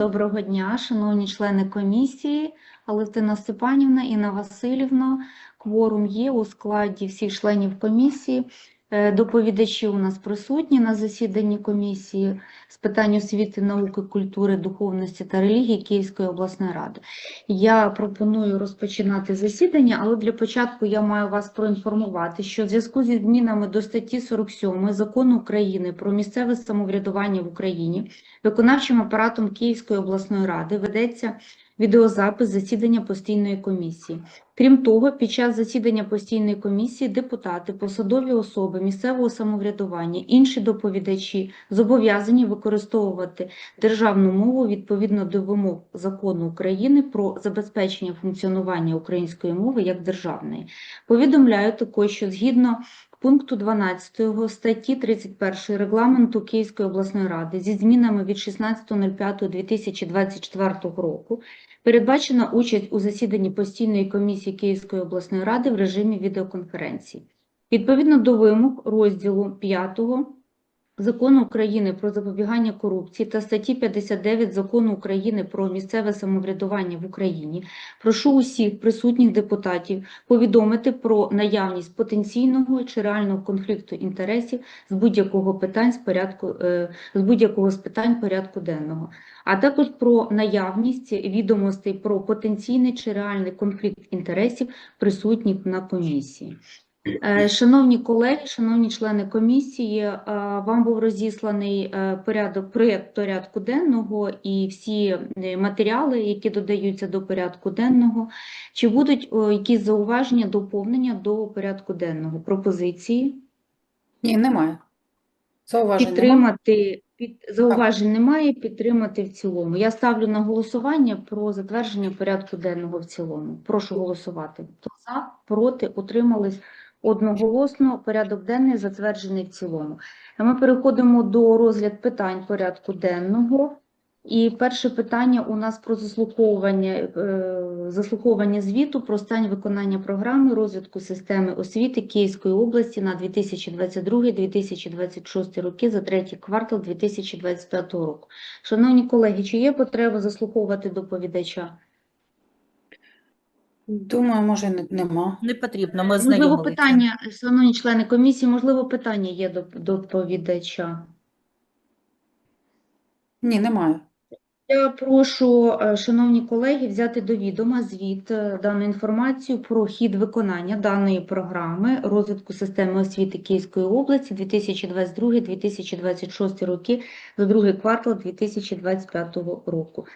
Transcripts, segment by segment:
Доброго дня, шановні члени комісії, Алевтина Степанівна, Інна Васильівна. Кворум є у складі всіх членів комісії. Е, Доповідачі у нас присутні на засіданні комісії з питань освіти, науки, культури, духовності та релігії Київської обласної ради. Я пропоную розпочинати засідання, але для початку я маю вас проінформувати, що в зв'язку зі змінами до статті 47 Закону України про місцеве самоврядування в Україні виконавчим апаратом Київської обласної ради ведеться відеозапис засідання постійної комісії. Крім того, під час засідання постійної комісії депутати, посадові особи місцевого самоврядування, інші доповідачі зобов'язані використовувати державну мову відповідно до вимог закону України про забезпечення функціонування української мови як державної. Повідомляю також, що згідно пункту 12 статті 31 регламенту Київської обласної ради зі змінами від 16.05.2024 року передбачена участь у засіданні постійної комісії Київської обласної ради в режимі відеоконференції. Відповідно до вимог розділу 5 Закону України про запобігання корупції та статті 59 Закону України про місцеве самоврядування в Україні прошу усіх присутніх депутатів повідомити про наявність потенційного чи реального конфлікту інтересів з будь-якого питань з порядку е, з будь-якого з питань порядку денного, а також про наявність відомостей про потенційний чи реальний конфлікт інтересів присутніх на комісії. Е, Шановні колеги, шановні члени комісії, е, вам був розісланий е, порядок, проєкт порядку денного і всі матеріали, які додаються до порядку денного. Чи будуть якісь зауваження, доповнення до порядку денного? Пропозиції? Ні, немає. Зауважень немає. Під, зауважень немає, підтримати в цілому. Я ставлю на голосування про затвердження порядку денного в цілому. Прошу голосувати. Хто за, проти, утримались одноголосно. Порядок денний затверджений в цілому. Ми переходимо до розгляд питань порядку денного. І перше питання у нас про заслуховування, е, заслуховування звіту про стан виконання програми розвитку системи освіти Київської області на 2022-2026 роки за третій квартал 2025 року. Шановні колеги, чи є потреба заслуховувати доповідача? Думаю, може, не- нема. Не потрібно, ми Можливо, знайомилися. питання, шановні члени комісії, можливо, питання є до доповідача. Ні, немає. Я прошу, е, шановні колеги, взяти до відома звіт е, дану інформацію про хід виконання даної програми розвитку системи освіти Київської області 2022-2026 роки за другий квартал 2025 року.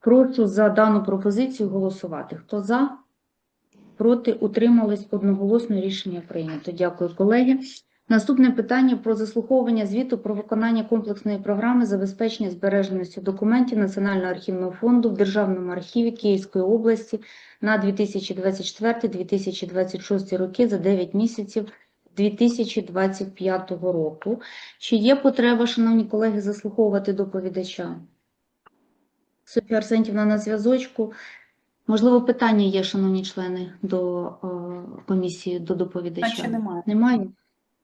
Прошу за дану пропозицію голосувати. Хто за? Проти? Утримались одноголосно рішення прийнято. Дякую, колеги. Наступне питання про заслуховування звіту про виконання комплексної програми забезпечення збереженості документів Національного архівного фонду в Державному архіві Київської області на 2024-2026 роки за 9 місяців 2025 року. Чи є потреба, шановні колеги, заслуховувати доповідача? Софія Арсентівна на зв'язочку. Можливо, питання є, шановні члени, до е, комісії, до доповідача? Немає. Немає.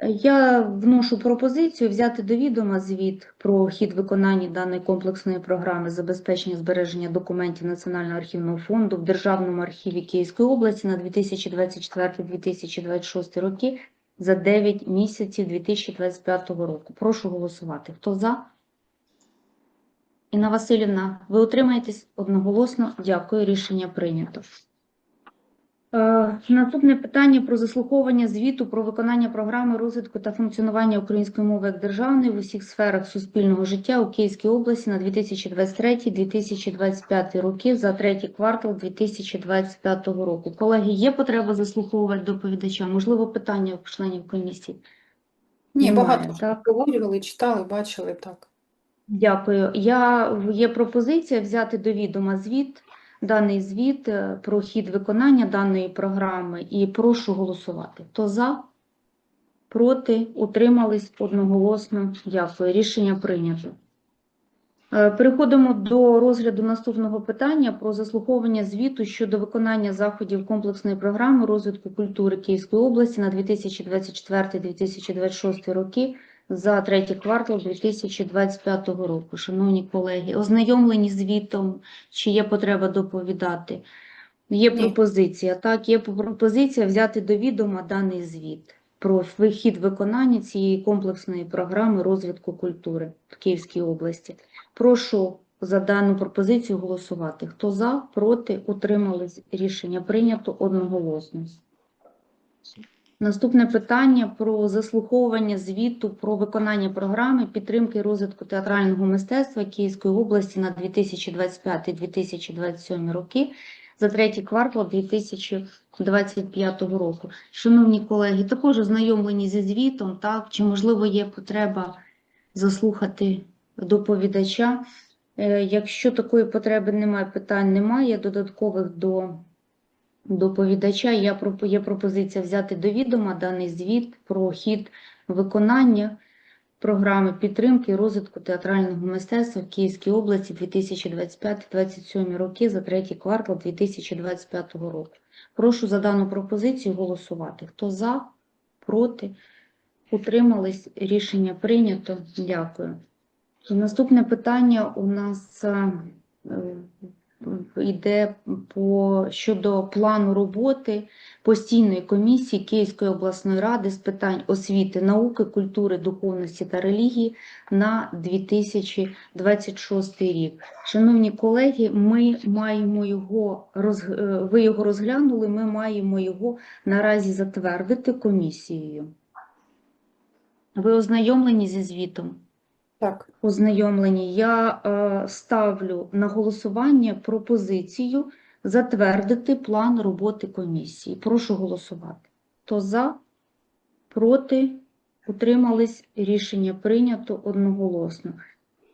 Я вношу пропозицію взяти до відома звіт про хід виконання даної комплексної програми забезпечення збереження документів Національного архівного фонду в Державному архіві Київської області на 2024-2026 роки за 9 місяців 2025 року. Прошу голосувати. Хто за? Інна Васильівна, ви утримаєтесь одноголосно? Дякую, рішення прийнято. Е, Наступне питання про заслуховування звіту про виконання програми розвитку та функціонування української мови як державної в усіх сферах суспільного життя у Київській області на 2023-2025 роки за третій квартал 2025 року. Колеги, є потреба заслуховувати доповідача? Можливо, питання у членів комісії? Ні, Немає, багато так? обговорювали, читали, бачили, так. Дякую. Я, є пропозиція взяти до відома звіт, даний звіт е, про хід виконання даної програми і прошу голосувати. Хто за? Проти? Утримались одноголосно. Дякую. Рішення прийнято. Е, Переходимо до розгляду наступного питання про заслуховування звіту щодо виконання заходів комплексної програми розвитку культури Київської області на 2024-2026 роки за третій квартал 2025 року. Шановні колеги, ознайомлені звітом, чи є потреба доповідати? Є Ні. пропозиція. Так, є пропозиція взяти до відома даний звіт про вихід виконання цієї комплексної програми розвитку культури в Київській області. Прошу за дану пропозицію голосувати. Хто за, проти, утримались. Рішення прийнято одноголосно. Наступне питання про заслуховування звіту про виконання програми підтримки розвитку театрального мистецтва Київської області на 2025-2027 роки за третій квартал 2025 року. Шановні колеги, також ознайомлені зі звітом, так, чи можливо є потреба заслухати доповідача. Е, Якщо такої потреби немає, питань немає, додаткових до доповідача, є пропозиція взяти до відома даний звіт про хід виконання програми підтримки і розвитку театрального мистецтва в Київській області 2025-2027 роки за третій квартал 2025 року. Прошу за дану пропозицію голосувати. Хто за, проти, утримались, рішення прийнято. Дякую. Наступне питання у нас е, йде по щодо плану роботи постійної комісії Київської обласної ради з питань освіти, науки, культури, духовності та релігії на 2026 рік. Шановні колеги, ми маємо його е, ви його розглянули, ми маємо його наразі затвердити комісією. Ви ознайомлені зі звітом? Так. Ознайомлені. Я е, ставлю на голосування пропозицію затвердити план роботи комісії. Прошу голосувати. Хто за, проти, утримались, рішення прийнято одноголосно.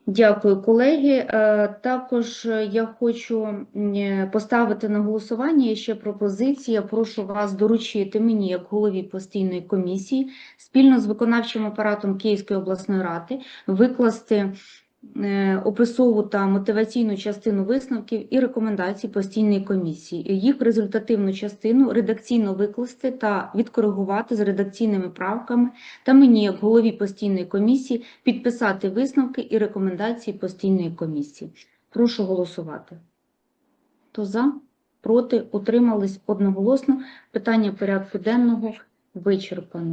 Дякую, колеги. Е, Також е, я хочу е, поставити на голосування ще пропозиція. Прошу вас доручити мені, як голові постійної комісії, спільно з виконавчим апаратом Київської обласної ради викласти описову та мотиваційну частину висновків і рекомендацій постійної комісії. Їх результативну частину редакційно викласти та відкоригувати з редакційними правками та мені, як голові постійної комісії, підписати висновки і рекомендації постійної комісії. Прошу голосувати. Хто за? Проти? Утримались одноголосно. Питання порядку денного вичерпано.